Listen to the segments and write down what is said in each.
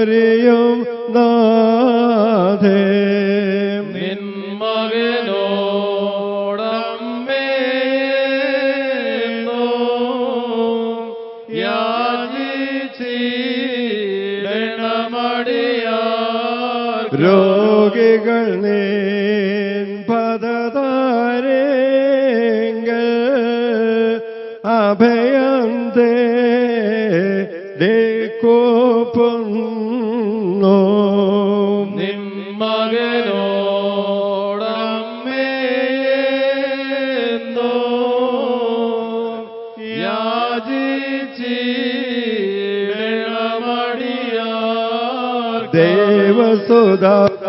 ചൊരിയും നാഥേ. രോഗികൾ നീൻ خدا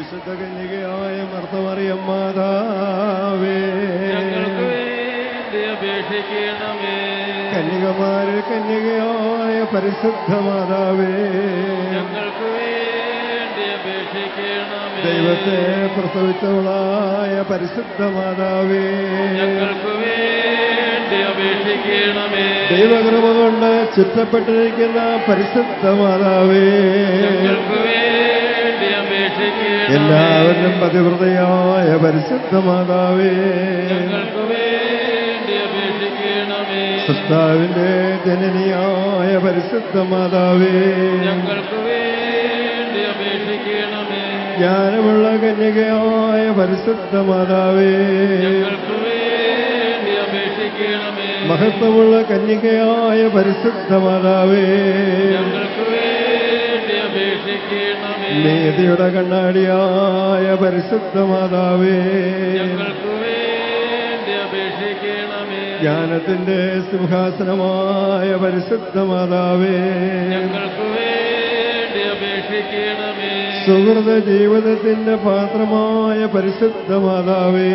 വിശുദ്ധ കന്യകയായ മർത്തമറിയം മാതാവേ. ഞങ്ങൾക്ക് വേണ്ടി അപേക്ഷിക്കണമേ. കന്യകമാരിൽ കന്യകയായ പരിശുദ്ധ മാതാവേ. ഞങ്ങൾക്ക് വേണ്ടി അപേക്ഷിക്കണമേ. ദൈവത്തെ പ്രസവിച്ചവളായ പരിശുദ്ധ മാതാവേ. ഞങ്ങൾക്ക് വേണ്ടി അപേക്ഷിക്കണമേ. ദൈവകൃപ കൊണ്ട് ചുറ്റപ്പെട്ടിരിക്കുന്ന പരിശുദ്ധ മാതാവേ. ഞങ്ങൾക്ക് വേണ്ടി അപേക്ഷിക്കണമേ പതിവൃതയായ പരിശുദ്ധ മാതാവേ സൃഷ്ടാവിന്റെ ജനനിയായ പരിശുദ്ധ മാതാവേ ജ്ഞാനമുള്ള കന്യകയായ പരിശുദ്ധ മാതാവേ മഹത്വമുള്ള കന്യകയായ പരിശുദ്ധ മാതാവേ നീതിയുടെ കണ്ണാടിയായ പരിശുദ്ധ മാതാവേ ജ്ഞാനത്തിന്റെ സിംഹാസനമായ പരിശുദ്ധ മാതാവേ സുഹൃത ജീവിതത്തിന്റെ പാത്രമായ പരിശുദ്ധ മാതാവേ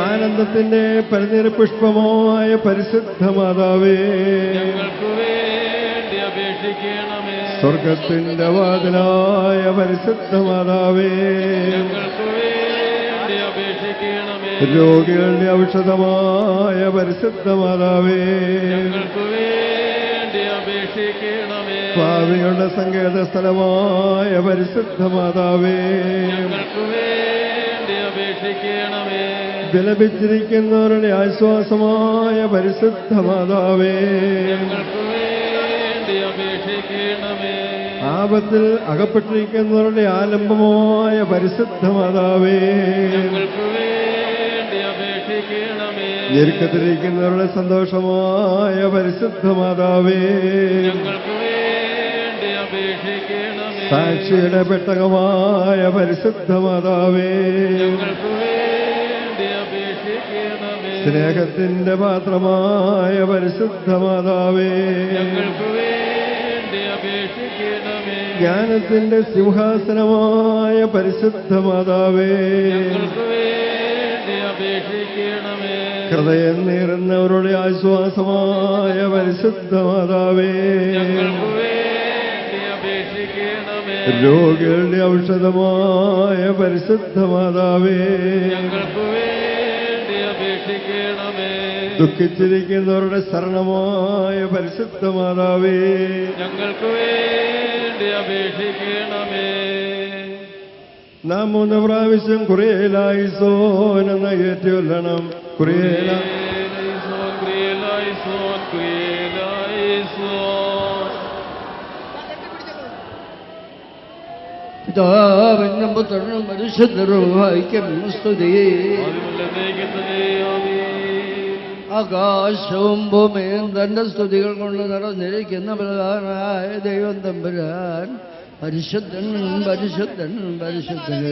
ആനന്ദത്തിന്റെ പരിനിര പുഷ്പമായ പരിശുദ്ധ മാതാവേ സ്വർഗത്തിന്റെ വാതിലായ പരിശുദ്ധ മാതാവേ രോഗികളുടെ ഔഷധമായ പരിശുദ്ധ മാതാവേ പാവികളുടെ സങ്കേത സ്ഥലമായ പരിശുദ്ധ മാതാവേ വിലപിച്ചിരിക്കുന്നവരുടെ ആശ്വാസമായ പരിശുദ്ധ മാതാവേ ഞങ്ങൾക്ക് വേണ്ടി അപേക്ഷിക്കണമേ ആപത്തിൽ അകപ്പെട്ടിരിക്കുന്നവരുടെ ആലംബമായ പരിശുദ്ധ മാതാവേ. ഞെരുക്കത്തിലിരിക്കുന്നവരുടെ സന്തോഷമായ പരിശുദ്ധ മാതാവേ. സാക്ഷിയുടെ പെട്ടകമായ പരിശുദ്ധ മാതാവേ. സ്നേഹത്തിന്റെ പാത്രമായ പരിശുദ്ധ മാതാവേ. ജ്ഞാനത്തിന്റെ സിംഹാസനമായ പരിശുദ്ധ മാതാവേ അപേക്ഷിക്കണമേ. ഹൃദയം നേരുന്നവരുടെ ആശ്വാസമായ പരിശുദ്ധ മാതാവേ അപേക്ഷിക്കണമേ. രോഗികളുടെ ഔഷധമായ പരിശുദ്ധ മാതാവേ അപേക്ഷിക്കണമേ. ദുഃഖിച്ചിരിക്കുന്നവരുടെ ശരണമായ പരിശുദ്ധ മാതാവേ ഞങ്ങൾക്ക് വേണ്ടി അപേക്ഷിക്കണമേ നാം മൂന്ന് പ്രാവശ്യം കുറേലായി സോനെന്ന് ഏറ്റുകൊല്ലണം കുറേല. പിതാവിനും പുത്രനും സ്തുതി ആദിമുള്ളതേക്ക് തന്നെ ആമീൻ. ആകാശവും ഭൂമിയും തന്റെ സ്തുതികൾ കൊണ്ട് നിറഞ്ഞിരിക്കുന്ന പ്രധാനായ ദൈവം തമ്പുരാൻ. പരിശുദ്ധൻ പരിശുദ്ധൻ പരിശുദ്ധൻ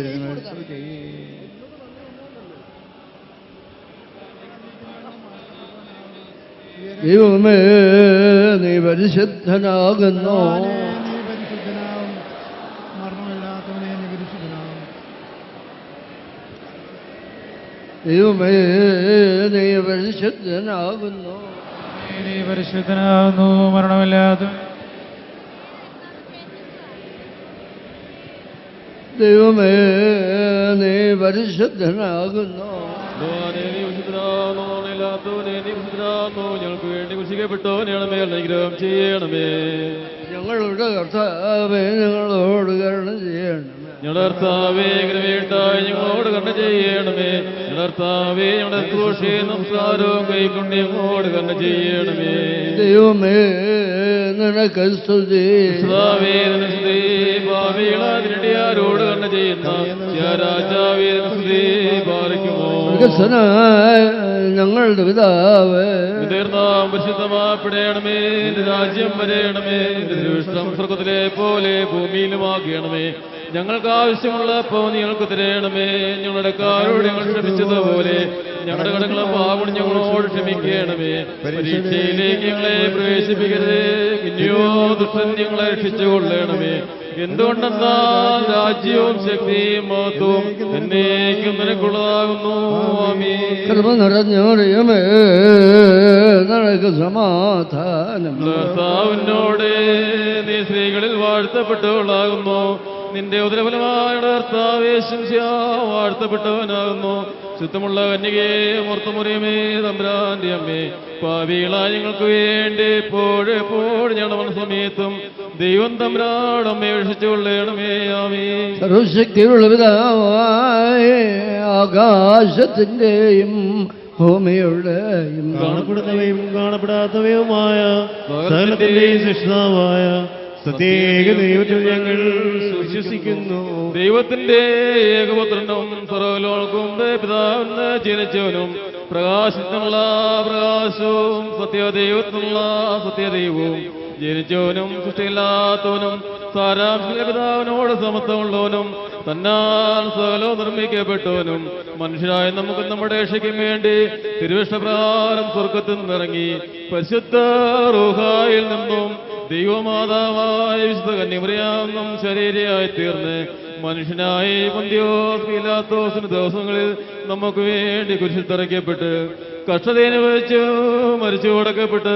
ദൈവമേ നീ പരിശുദ്ധനാകുന്നു നീ പരിശുദ്ധനാവും മരണമില്ലാത്തവനെ നീ പരിശുദ്ധനാവും ദൈവമേ നീ പരിശുദ്ധനാകുന്നു നീ പരിശുദ്ധനാകുന്നു മരണമില്ലാത്ത ദൈവമേ നീ പരിശുദ്ധനാകുന്നു. ഞങ്ങൾക്ക് വേണ്ടി അനുഗ്രഹം ചെയ്യണമേ. ഞങ്ങളുടെ കർത്താവേ ഞങ്ങളോട് കരണം ചെയ്യണമേ. ഞങ്ങളുടെ കർത്താവേ കൃപയുണ്ടായി ഞങ്ങളോട് കണ്ണ ചെയ്യണമേ. ഞങ്ങളുടെ ക്രൂശയും നമസ്കാരവും കൈക്കൊണ്ട് ഞങ്ങളോട് കണ്ണ ചെയ്യണമേ. ദൈവമേ നിനക്ക് സ്തുതി. ചെയ്യുന്ന രാജാവേ നിനക്ക് സ്തുതി. പാലിക്കുമോ? സ്വർഗസ്വനായ ഞങ്ങളുടെ പിതാവ്. തീർന്നാം പരിശുദ്ധമാപ്പെടണമേ രാജ്യം തിരുവിഷ്ടം സ്വർഗത്തിലെ പോലെ ഭൂമിയിലുമാകണമേ. ഞങ്ങൾക്ക് ആവശ്യമുള്ള നിങ്ങൾക്ക് ഞങ്ങൾക്ക് തരയണമേ ഞങ്ങളുടെ കാരോട് ഞങ്ങൾ ക്ഷമിച്ചതുപോലെ ഞങ്ങളുടെ കടകളെ പാവണം ഞങ്ങളോട് ക്ഷമിക്കണമേ. പരീക്ഷയിലേക്ക് ഞങ്ങളെ പ്രവേശിപ്പിക്കരുതേ. പിന്നെയോ ദുഷ്ടൻ ഞങ്ങളെ രക്ഷിച്ചുകൊള്ളണമേ. എന്തുകൊണ്ടെന്നാൽ രാജ്യവും ശക്തിയും മഹത്വവും എന്നേക്കും നിനക്കുള്ളതാകുന്നു. കൃപ നിറഞ്ഞോറിയമേ നിനക്ക് സമാധാനം. കർത്താവിനോട് നീ സ്ത്രീകളിൽ വാഴ്ത്തപ്പെട്ടവളാകുന്നു. നിന്റെ ഉദരഫലമായ അർത്ഥാവേശം വാഴ്ത്തപ്പെട്ടവനാകുന്നു. ചുറ്റുമുള്ള കന്യകയെ മൂർത്തമുറിയമേ തമ്പ്രാന്റെ അമ്മേ പാവികളായ ഞങ്ങൾക്ക് വേണ്ടി എപ്പോഴെപ്പോഴും എപ്പോഴും ഞങ്ങളുടെ സമയത്തും ദൈവം തമ്പ്രാടമ്മയെ രക്ഷിച്ചുകൊള്ളണമേ ആമേ സർവശക്തിയുള്ള പിതാവായ ആകാശത്തിന്റെയും ഭൂമിയുടെയും കാണപ്പെടുന്നവയും കാണപ്പെടാത്തവയുമായ സകലത്തിന്റെയും സൃഷ്ടാവായ സത്യേക ദൈവത്തിൽ ഞങ്ങൾ വിശ്വസിക്കുന്നു ദൈവത്തിന്റെ ഏകപുത്രനും സർവലോകവും പിതാവിന് ജനിച്ചവനും പ്രകാശത്തിനുള്ള പ്രകാശവും സത്യദൈവത്തിനുള്ള സത്യദൈവവും ജനിച്ചവനും സൃഷ്ടിയില്ലാത്തവനും സാരാംശിക പിതാവിനോട് സമത്വമുള്ളവനും തന്നാൽ സകലോ നിർമ്മിക്കപ്പെട്ടവനും മനുഷ്യരായ നമുക്ക് നമ്മുടെ രക്ഷയ്ക്കും വേണ്ടി തിരുവിഷ്ടപ്രകാരം സ്വർഗത്തിൽ നിന്നിറങ്ങി പരിശുദ്ധ റൂഹായിൽ നിന്നും ദൈവമാതാവായ വിശുദ്ധ കന്യമറിയാമെന്നും ശരീരയായി തീർന്ന് മനുഷ്യനായി പന്തിയോസ് പീലാത്തോസിന് ദിവസങ്ങളിൽ നമുക്ക് വേണ്ടി കുരിശിൽ തറയ്ക്കപ്പെട്ട് കഷ്ടതയനുഭവിച്ചു മരിച്ചു കൊടുക്കപ്പെട്ട്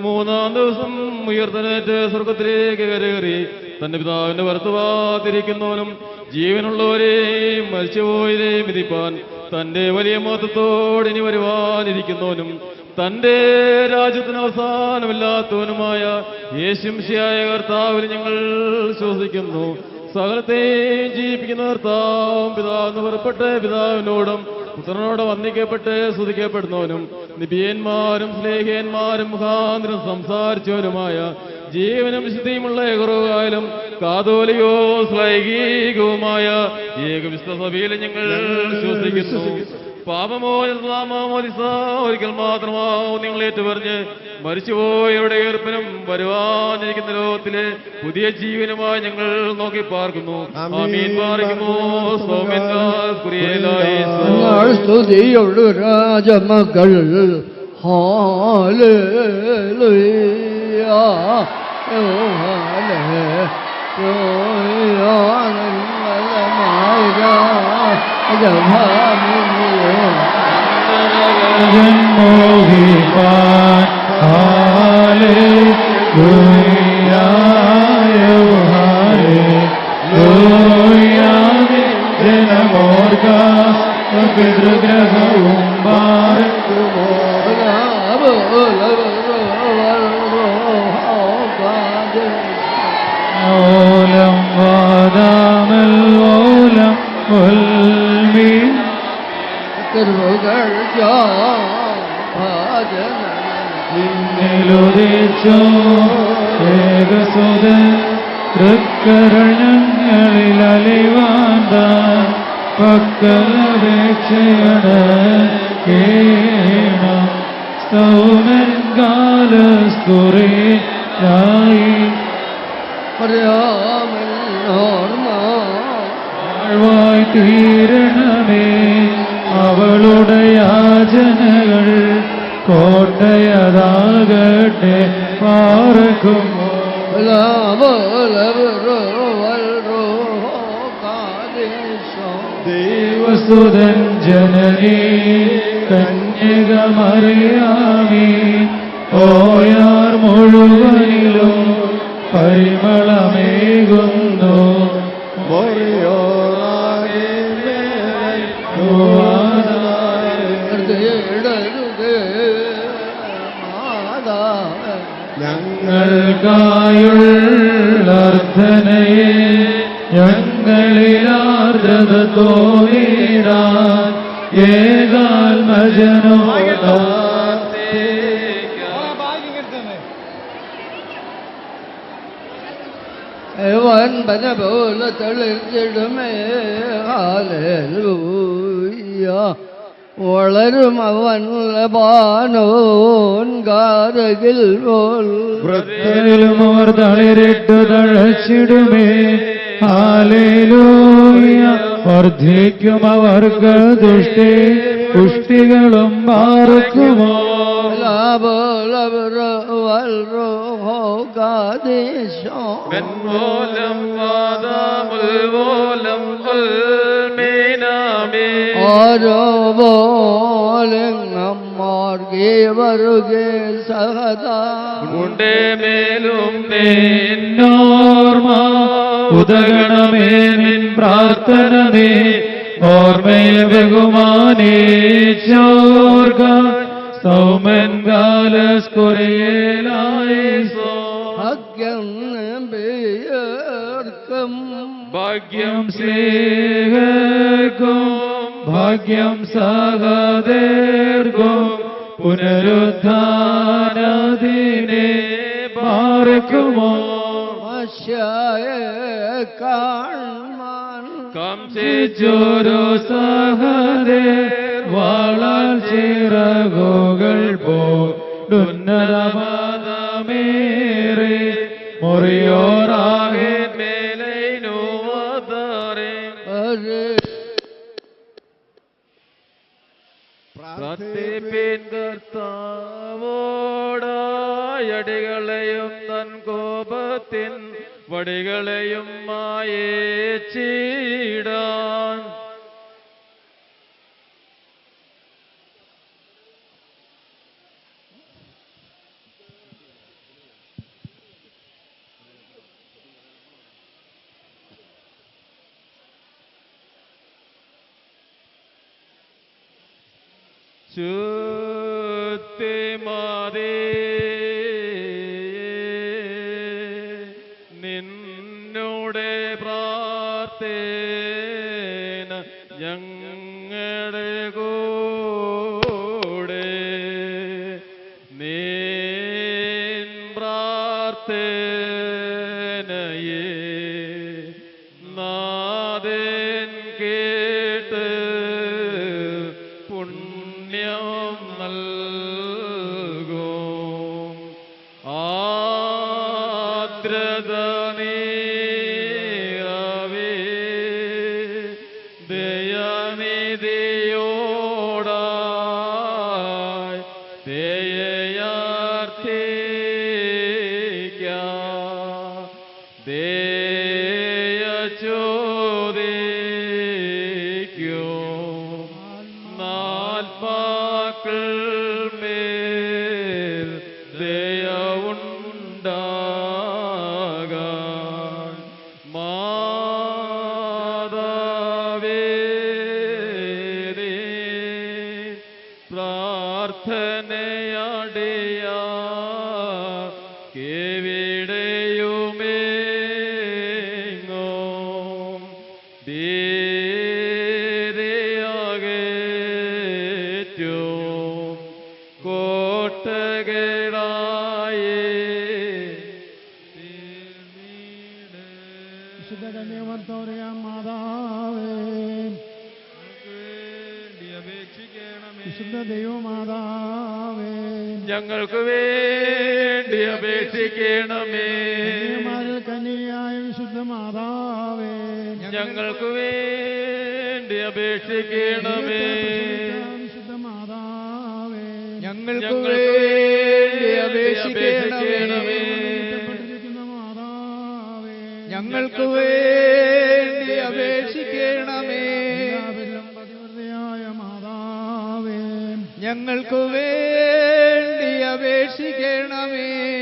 മൂന്നാം ദിവസം ഉയർത്തനേറ്റ് സ്വർഗത്തിലേക്ക് കയറി തന്റെ പിതാവിന്റെ വർത്തവാതിരിക്കുന്നവനും ജീവനുള്ളവരെയും മരിച്ചുപോയരെയും വിധിപ്പാൻ തന്റെ വലിയ മഹത്വത്തോടെ ഇനി വരുവാനിരിക്കുന്നവനും തന്റെ രാജ്യത്തിന് അവസാനമില്ലാത്തവനുമായ യേശുംശിയായ കർത്താവിൽ ഞങ്ങൾ ശ്വസിക്കുന്നു സകലത്തെയും ജീവിപ്പിക്കുന്ന കർത്താവും പിതാവെന്ന് പുറപ്പെട്ട് പിതാവിനോടും പുത്രനോട് വന്ദിക്കപ്പെട്ട് സ്തുതിക്കപ്പെടുന്നവനും നിപിയന്മാരും സ്നേഹിയന്മാരും മുഖാന്തരം സംസാരിച്ചവനുമായ ജീവനും വിശുദ്ധിയുമുള്ള ഏകറുകായാലും കാതോലികോ ശ്ലൈകീകവുമായ ഏകവിശ്വസഭയിൽ സഭയിൽ ഞങ്ങൾ ശ്വസിക്കുന്നു പാപമോ നാമോദിസ ഒരിക്കൽ മാത്രമാവും നിങ്ങൾ ഏറ്റുപറഞ്ഞ് മരിച്ചുപോയവരുടെ ഏർപ്പനും വരുവാനിരിക്കുന്ന ലോകത്തിലെ പുതിയ ജീവനുമായി ഞങ്ങൾ നോക്കി പാർക്കുന്നു. ആമീൻ. പാർക്കുന്നു. സൗമ്യൻ കുറിയലായി ഞങ്ങൾ ഓ രാജമകൾ. ഹാലേലുയ. ജന്മോഹിപ്പാൻ ജനമോർഗ പിതൃഗ്രഹവും ഓലം വാദാമൽ ഓലം ഉൽമി കരുകൾ ഭാജന നിന്നുദിച്ചോ ഏകസുതൻ തൃക്കരണങ്ങളിൽ അലിവാന്ത പക്കലപേക്ഷയണ കേണ സൗമൻ കാലസ്കുറിയായി പറയാമൽ തീരണമേ യാചനകൾ കോട്ടയതാകട്ടെ പാർക്കും ദൈവസുതൻ ജനനീ കന്യകമറിയാമി. ഓയാർ മുഴുവനിലും പരിമളമേകുന്നു. ഞങ്ങൾക്കായുള്ളർത്ഥനയെ ഞങ്ങളിലാർദ്രത തോന്നിടാൻ ഏകാത്മജനോ വൻ പന പോലെ തെളിച്ചിടുമേ. ഹാലൂയ്യ വളരും അവൻ ലബാനോൻ കാരകിൽ പോൽ. വൃത്തനിലും അവർ തളിരിട്ടു തഴച്ചിടുമേ. ആലേലൂയ വർദ്ധിക്കും അവർക്ക് ദുഷ്ടി പുഷ്ടികളും മാർക്കുമോ മെൻമൂലം വാദമുൽമൂലം ഉൽമീനാമേ ഓരോ പോലെങ്ങമ്മാർഗേ വരുകെ സഹദാ ഉണ്ടേ മേലും എന്നോർമ്മ ഉദഗണമേ നിൻ പ്രാർത്ഥന നീ ഓർമ്മയെ ബഹുമാനേച്ചോർഗ സൗമൻ കാലസ്കുറിയേലായി സോ. ഭാഗ്യം പേർക്കും ഭാഗ്യം സ്നേഹർക്കും ഭാഗ്യം സാഗദേർഗോ പുനരുദ്ധാനദിനെ പാർക്കുമോ കംസിച്ചോരോ സഹദേ വാളാൽ ചിറകുകൾ പോന്നതമേറെ മുറിയോറാകെ പ്രാർത്ഥിപ്പിൻ കർത്താവോടായടികളെയും തൻ കോപത്തിൻ വടികളെയും മായേച്ചിടാൻ. ശുദ്ധിമതേ നിന്നോടെ പ്രാർത്ഥന ഞങ്ങളുടെ കൂടെ. നീൻ പ്രാർത്ഥനയെ നാഥൻ പ്രാർത്ഥനയടിയ. കന്യമാരിൽ കന്യയായ വിശുദ്ധ മാതാവേ ഞങ്ങൾക്ക് വേണ്ടി അപേക്ഷിക്കണമേ. വിശുദ്ധ മാതാവേ ഞങ്ങൾക്ക് വേണ്ടി അപേക്ഷിക്കണമേ. ഞങ്ങൾക്ക് വേണ്ടി അപേക്ഷിക്കണമേ. എല്ലാവരിലും മാതാവേ. ഞങ്ങൾക്ക് വേണ്ടി അപേക്ഷിക്കണമേ.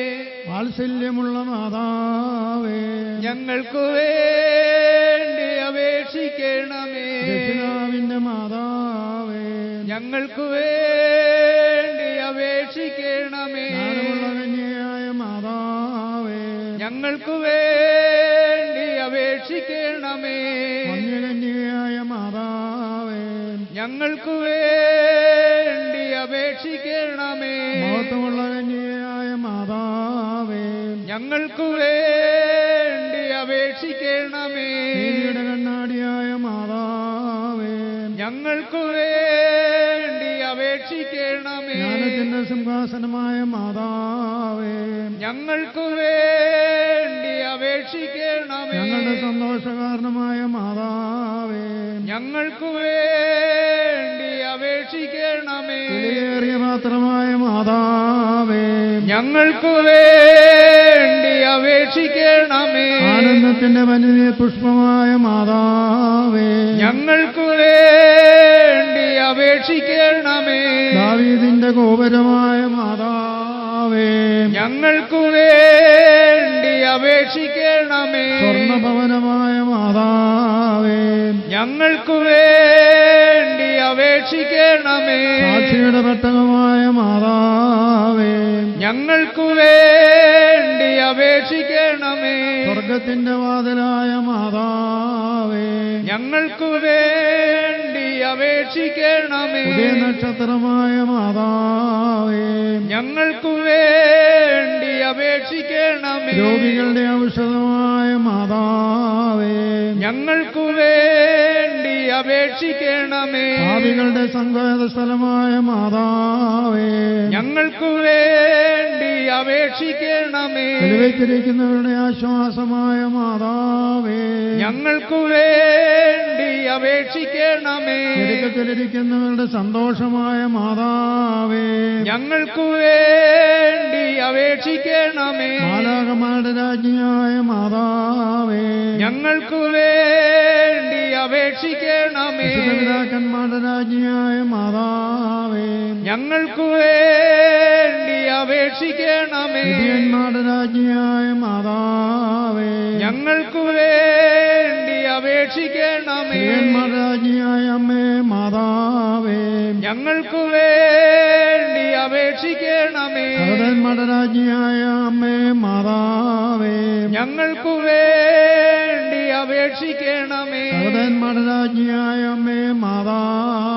വാത്സല്യമുള്ള മാതാവേ. ഞങ്ങൾക്ക് വേണ്ടി അപേക്ഷിക്കണമേ. രക്ഷിതാവിന്റെ മാതാവേ. ഞങ്ങൾക്ക് വേണ്ടി അപേക്ഷിക്കണമേ. ജ്ഞാനമുള്ള കന്യയായ മാതാവേ. ഞങ്ങൾക്ക് വേണ്ടി അപേക്ഷിക്കണമേ. വന്യകന്യയായ മാതാവേ. ഞങ്ങൾക്ക് വേണ്ടി ഞങ്ങൾക്ക് വേണ്ടി അപേക്ഷിക്കണമേ. നീതിയുടെ കണ്ണാടിയായ മാതാവേ. ഞങ്ങൾക്കു വേണ്ടി അപേക്ഷിക്കണമേ. ജ്ഞാനത്തിന്റെ സിംഹാസനമായ മാതാവേ. ഞങ്ങൾക്കു വേണ്ടി അപേക്ഷിക്കണമേ. ഞങ്ങളുടെ സന്തോഷകാരണമായ മാതാവേ. ഞങ്ങൾക്കു വേണ്ടി അപേക്ഷിക്കണമേ വിലയേറിയ പാത്രമായ മാതാവേ ഞങ്ങൾക്ക് വേണ്ടി അപേക്ഷിക്കണമേ. ആനന്ദത്തിന്റെ വലിയ പുഷ്പമായ മാതാവേ ഞങ്ങൾക്ക് വേണ്ടി അപേക്ഷിക്കണമേ. ദാവീദിന്റെ ഗോപുരമായ മാതാവേ ഞങ്ങൾക്ക് വേണ്ടി അപേക്ഷിക്കണമേ. സ്വർണഭവനമായ മാതാവേ. ഞങ്ങൾക്കു വേണ്ടി അപേക്ഷിക്കണമേ. സാക്ഷിയുടെ പെട്ടകമായ മാതാവേ. ഞങ്ങൾക്ക് വേണ്ടി അപേക്ഷിക്കണമേ. സ്വർഗത്തിന്റെ വാതിലായ മാതാവേ. ഞങ്ങൾക്കു വേണ്ടി അപേക്ഷിക്കണമേ. നക്ഷത്രമായ മാതാവേ. ഞങ്ങൾക്ക് വേണ്ടി അപേക്ഷിക്കണമേ. രോഗികളുടെ ഔഷധമായ മാതാവേ. ഞങ്ങൾക്കു വേണ്ടി അപേക്ഷിക്കണമേ. ആദികളുടെ സങ്കേത സ്ഥലമായ മാതാവേ. ഞങ്ങൾക്കു വേണ്ടി അപേക്ഷിക്കണമേ. വെച്ചിരിക്കുന്നവരുടെ ആശ്വാസമായ മാതാവേ. ഞങ്ങൾക്കു വേണ്ടി അപേക്ഷിക്കണമേ. ചുരുക്കത്തിലിരിക്കുന്നവരുടെ സന്തോഷമായ മാതാവേ. ഞങ്ങൾക്കു വേണ്ടി അപേക്ഷിക്കണമേ. മാലാകമാരുടെ രാജ്ഞിയായ മാതാവേ. ഞങ്ങൾക്ക് വേണ്ടി അപേക്ഷിക്കണമേ. പിതാക്കന്മാരുടെ രാജ്ഞിയായ മാതാവേ. ഞങ്ങൾക്ക് വേണ്ടി അപേക്ഷിക്കണമേ. വിധിയന്മാരുടെ രാജ്ഞിയായ മാതാവേ. ഞങ്ങൾക്ക് വേണ്ടി അപേക്ഷിക്കണമേ. രാജ്ഞിയായ അമ്മേ മാതാവേ. ഞങ്ങൾക്ക് വേണ്ടി അപേക്ഷിക്കണമേ. സഹോദരന്മാരുടെ രാജ്ഞിയായ അമ്മേ മാതാവേ. ഞങ്ങൾക്കു വേണ്ടി അപേക്ഷിക്കണമേ. മടരാജ്ഞിയായ രാജ്ഞിയായ അമ്മേ മാതാവേ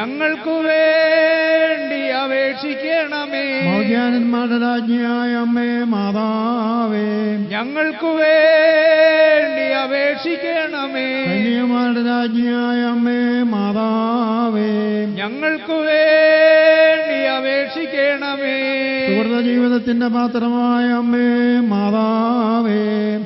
ഞങ്ങൾക്ക് വേണ്ടി അപേക്ഷിക്കണമേ. മൗദ്യാനന്മാരുടെ രാജ്ഞിയായ അമ്മേ മാതാവേ. ഞങ്ങൾക്കു വേണ്ടി അപേക്ഷിക്കണമേ. കന്യമാരുടെ രാജ്ഞിയായ അമ്മേ മാതാവേ. ഞങ്ങൾക്കു വേണ്ടി അപേക്ഷിക്കണമേ. സുഹൃത ജീവിതത്തിന്റെ പാത്രമായ അമ്മേ മാതാവേ.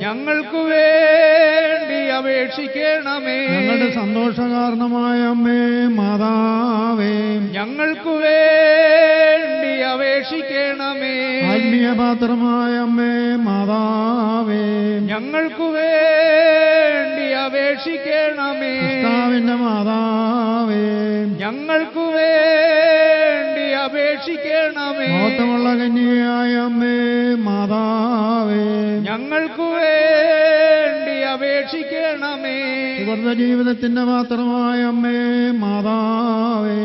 ഞങ്ങൾക്കു വേണ്ടി അപേക്ഷിക്കണമേ. ഞങ്ങളുടെ സന്തോഷകാരണമായ അമ്മേ മാതാവേ. ഞങ്ങൾക്കു വേണ്ടി അപേക്ഷിക്കണമേ. ആത്മീയപാത്രമായ അമ്മേ മാതാവേ. ഞങ്ങൾക്കു വേണ്ടി അപേക്ഷിക്കണമേ. കർത്താവിന്റെ മാതാവേ. ഞങ്ങൾക്കു വേണ്ടി അപേക്ഷിക്കണമേ. മഹത്വമുള്ള കന്യായ അമ്മേ മാതാവേ. ഞങ്ങൾക്കു വേണ്ടി അപേക്ഷിക്കണമേ സുഹൃത ജീവിതത്തിന്റെ മാത്രമായ അമ്മേ മാതാവേ.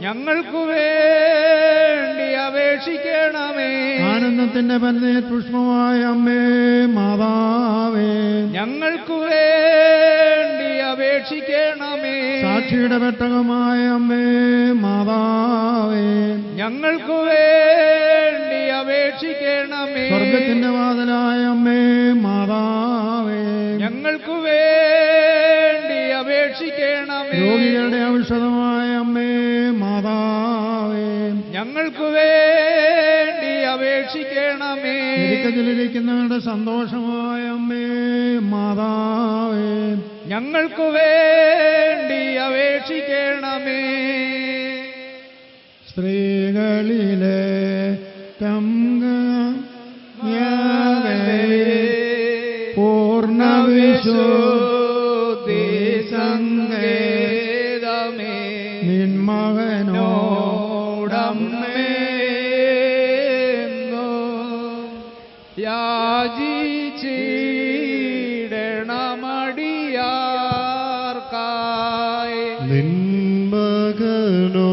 ഞങ്ങൾക്കു വേണ്ടി അപേക്ഷിക്കണമേ. ആനന്ദത്തിന്റെ പരതേ പുഷ്പമായ അമ്മേ മാതാവേ. ഞങ്ങൾക്കു വേണ്ടി അപേക്ഷിക്കണമേ. സാക്ഷിയുടെ പെട്ടകമായ അമ്മേ മാതാവേ. ഞങ്ങൾക്കു വേണ്ടി അപേക്ഷിക്കണമേ. സ്വർഗത്തിന്റെ വാതിലായ അമ്മേ മാതാവേ. ഞങ്ങൾക്ക് വേണ്ടി അപേക്ഷിക്കണമേ. രോഗികളുടെ ഔഷധമായ അമ്മേ മാതാവേ. ഞങ്ങൾക്ക് വേണ്ടി അപേക്ഷിക്കണമേ. ഞെരുക്കത്തിലിരിക്കുന്നവരുടെ സന്തോഷമായ അമ്മേ മാതാവേ. ഞങ്ങൾക്ക് വേണ്ടി അപേക്ഷിക്കണമേ. സ്ത്രീകളിലെ പൂർണവിശുദ്ധി സങ്കേതമേ നിന്മകനോടമ്മേ യാചിച്ചിടണമടിയാർക്കായി. നിന്മകനോ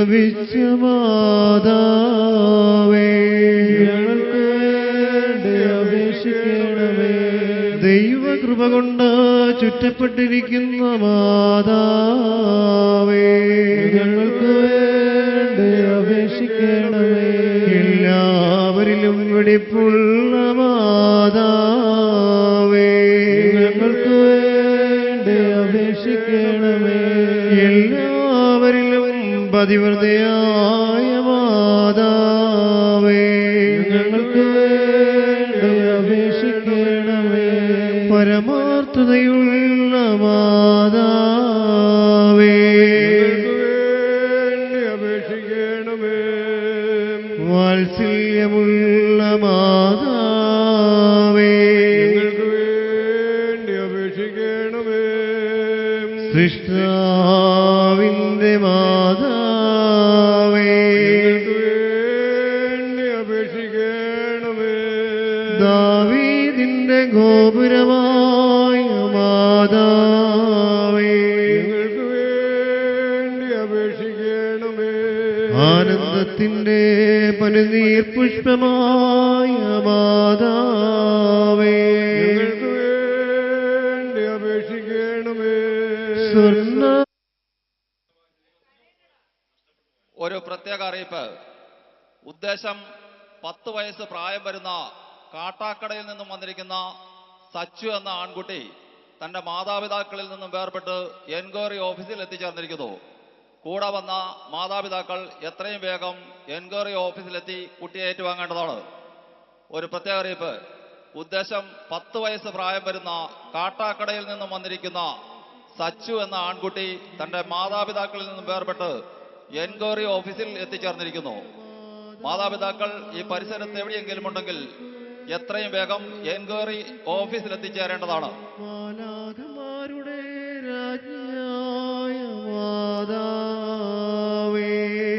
പ്രസവിച്ച മാതാവേ. ഞങ്ങൾക്ക് അപേക്ഷിക്കണമേ. ദൈവകൃപ കൊണ്ട് ചുറ്റപ്പെട്ടിരിക്കുന്ന മാതാവേ. ഞങ്ങൾക്ക് അപേക്ഷിക്കണമേ. എല്ലാവരിലും വെടിപ്പുള്ള മാതാവേ പതിവ്രതയായ മാതാവേ ഞങ്ങൾക്ക് അപേക്ഷിക്കണമേ. പരമാർത്ഥതയുള്ള മാതാവേ ഒരു പ്രത്യേക അറിയിപ്പ്. ഉദ്ദേശം പത്ത് വയസ്സ് പ്രായം വരുന്ന കാട്ടാക്കടയിൽ നിന്നും വന്നിരിക്കുന്ന സച്ചു എന്ന ആൺകുട്ടി തന്റെ മാതാപിതാക്കളിൽ നിന്നും വേർപെട്ട് എൻക്വയറി ഓഫീസിൽ എത്തിച്ചേർന്നിരിക്കുന്നു. കൂടെ വന്ന മാതാപിതാക്കൾ എത്രയും വേഗം എൻക്വയറി ഓഫീസിലെത്തി കുട്ടിയെ ഏറ്റുവാങ്ങേണ്ടതാണ്. ഒരു പ്രത്യേക അറിയിപ്പ്. ഉദ്ദേശം പത്ത് വയസ്സ് പ്രായം വരുന്ന കാട്ടാക്കടയിൽ നിന്നും വന്നിരിക്കുന്ന സച്ചു എന്ന ആൺകുട്ടി തന്റെ മാതാപിതാക്കളിൽ നിന്നും വേർപെട്ട് എൻക്വയറി ഓഫീസിൽ എത്തിച്ചേർന്നിരിക്കുന്നു. മാതാപിതാക്കൾ ഈ പരിസരത്ത് എവിടെയെങ്കിലും ഉണ്ടെങ്കിൽ എത്രയും വേഗം എൻക്വയറി ഓഫീസിൽ എത്തിച്ചേരേണ്ടതാണ്.